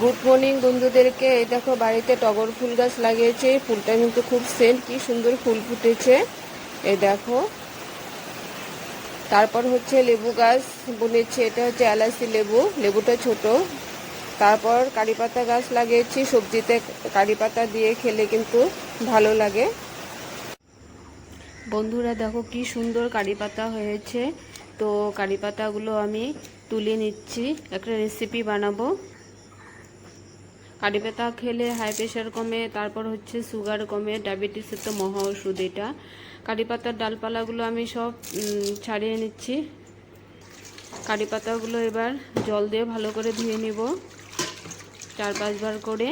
Good morning বন্ধুদেরকে। এই দেখো, বাড়িতে টগর ফুল গাছ লাগিয়েছে। ফুলটা কিন্তু খুব সেন্ট, কি সুন্দর ফুল ফুটেছে। এই দেখো। তারপর হচ্ছে লেবু গাছ বুনেছি। এটা হচ্ছে এলাচি লেবু। লেবুটা ছোট। তারপর কারি পাতা গাছ লাগিয়েছি। সবজিতে কারি পাতা দিয়ে খেলে কিন্তু ভালো লাগে। বন্ধুরা, দেখো কি সুন্দর কারি পাতা হয়েছে। তো কারি পাতাগুলো আমি তুলে নিচ্ছি। একটা রেসিপি বানাবো। কারি পাতা খেলে হাই প্রেশার কমে, তারপর হচ্ছে সুগার কমে ডায়াবেটিসের তো মহা ওষুধ এটা। কারি পাতার ডালপালাগুলো আমি সব ছাড়িয়ে নিচ্ছি। কারি পাতাগুলো এবার জল দিয়ে ভালো করে ধুয়ে নিব, চার পাঁচবার করে।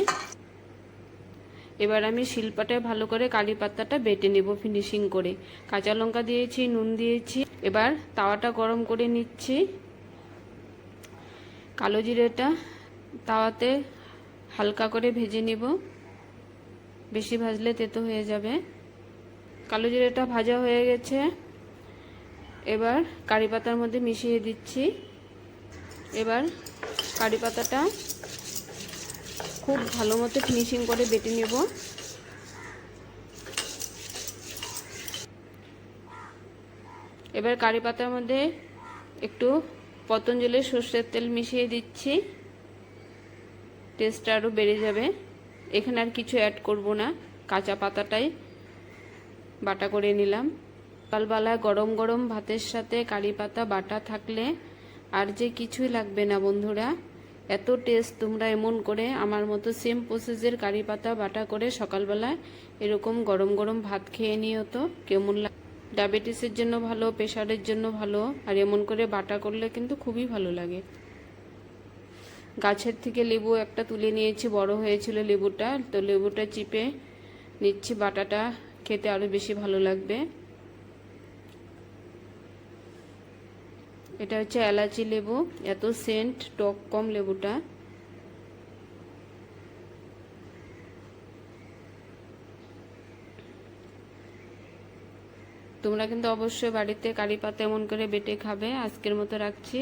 এবার আমি শিলপাটায় ভালো করে কারি পাতাটা বেটে নেব ফিনিশিং করে। কাঁচা লঙ্কা দিয়েছি, নুন দিয়েছি, এবার তাওয়াটা গরম করে নিচ্ছি। কালো জিরেটা তাওয়াতে হালকা করে ভেজে নিব। বেশি ভাজলে তেতো হয়ে যাবে। কালো জিরেটা ভাজা হয়ে গেছে। এবার কারি পাতার মধ্যে মিশিয়ে দিচ্ছি। এবার কারি পাতাটা খুব ভালো মতো ফিনিশিং করে বেটে নেব। এবার কারি পাতার মধ্যে একটু পতঞ্জলির সর্ষের তেল মিশিয়ে দিচ্ছি। টেস্টটা আরও বেড়ে যাবে। এখানে আর কিছু অ্যাড করব না। কাঁচা পাতাটাই বাটা করে নিলাম। সকালবেলা গরম গরম ভাতের সাথে কারি পাতা, বাটা থাকলে আর যে কিছুই লাগবে না বন্ধুরা। এত টেস্ট তোমরা এমন করে আমার মতো সেম প্রসেসের কারি পাতা, বাটা করে সকালবেলায় এরকম গরম গরম ভাত খেয়ে নিও তো। কেমন লাগ ডায়াবেটিসের জন্য ভালো প্রেশারের জন্য ভালো। আর এমন করে বাটা করলে কিন্তু খুবই ভালো লাগে। গাছের থেকে লেবু একটা তুলে নিয়েছি, বড় হয়েছিল লেবুটা। তো লেবুটা চিপে নিচ্ছি, বাটাটা খেতে আরও বেশি ভালো লাগবে। এটা হচ্ছে এলাচি লেবু, এত সেন্ট টক কম লেবুটা। তোমরা কিন্তু অবশ্যই বাড়িতে কারি পাতা এমন করে বেটে খাবে, আজকের মতো রাখছি।